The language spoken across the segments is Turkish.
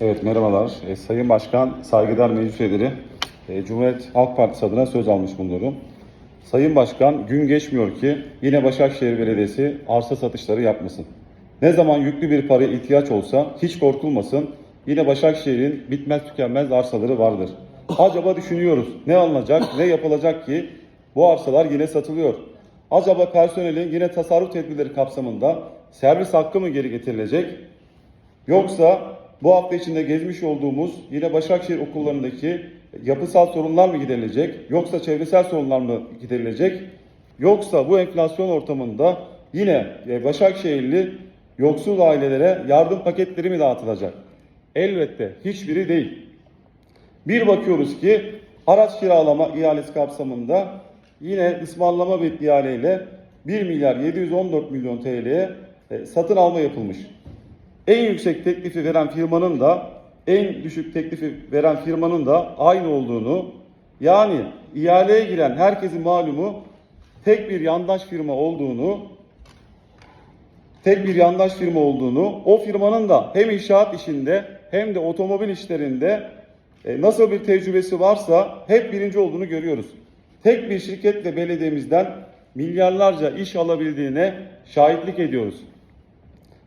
Evet merhabalar. E, Sayın Başkan, saygıdeğer meclis üyeleri, e, Cumhuriyet Halk Partisi adına söz almış bulunuyorum. Sayın Başkan, gün geçmiyor ki yine Başakşehir Belediyesi arsa satışları yapmasın. Ne zaman yüklü bir paraya ihtiyaç olsa hiç korkulmasın. Yine Başakşehir'in bitmez tükenmez arsaları vardır. Acaba düşünüyoruz ne alınacak, ne yapılacak ki bu arsalar yine satılıyor. Acaba personelin yine tasarruf tedbirleri kapsamında servis hakkı mı geri getirilecek? Yoksa bu hafta içinde gezmiş olduğumuz yine Başakşehir okullarındaki yapısal sorunlar mı giderilecek? Yoksa çevresel sorunlar mı giderilecek? Yoksa bu enflasyon ortamında yine e, Başakşehirli yoksul ailelere yardım paketleri mi dağıtılacak? Elbette hiçbiri değil. Bir bakıyoruz ki araç kiralama ihalesi kapsamında yine ısmarlama bir ihaleyle 1 milyar 714 milyon TL'ye e, satın alma yapılmış. En yüksek teklifi veren firmanın da en düşük teklifi veren firmanın da aynı olduğunu yani ihaleye giren herkesin malumu tek bir yandaş firma olduğunu tek bir yandaş firma olduğunu, o firmanın da hem inşaat işinde hem de otomobil işlerinde e, nasıl bir tecrübesi varsa hep birinci olduğunu görüyoruz. Tek bir şirketle belediyemizden milyarlarca iş alabildiğine şahitlik ediyoruz.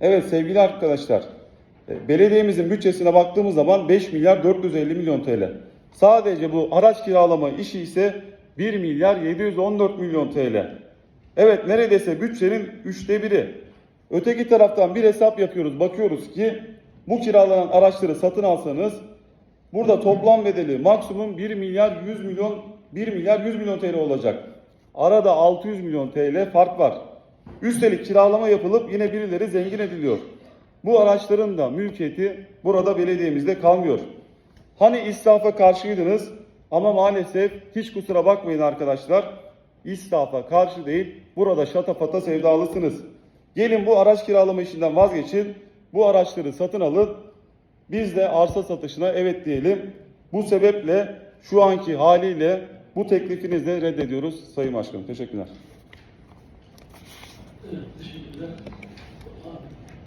Evet sevgili arkadaşlar, e, belediyemizin bütçesine baktığımız zaman 5 milyar 450 milyon TL. Sadece bu araç kiralama işi ise 1 milyar 714 milyon TL. Evet neredeyse bütçenin üçte biri. Öteki taraftan bir hesap yapıyoruz. Bakıyoruz ki bu kiralanan araçları satın alsanız burada toplam bedeli maksimum 1 milyar 100 milyon 1 milyar 100 milyon TL olacak. Arada 600 milyon TL fark var. Üstelik kiralama yapılıp yine birileri zengin ediliyor. Bu araçların da mülkiyeti burada belediyemizde kalmıyor. Hani israfa karşıydınız ama maalesef hiç kusura bakmayın arkadaşlar. İsrafa karşı değil, burada şatafata sevdalısınız. Gelin bu araç kiralama işinden vazgeçin. Bu araçları satın alın. Biz de arsa satışına evet diyelim. Bu sebeple şu anki haliyle bu teklifinizle reddediyoruz Sayın Başkanım. Teşekkürler. Evet, teşekkürler.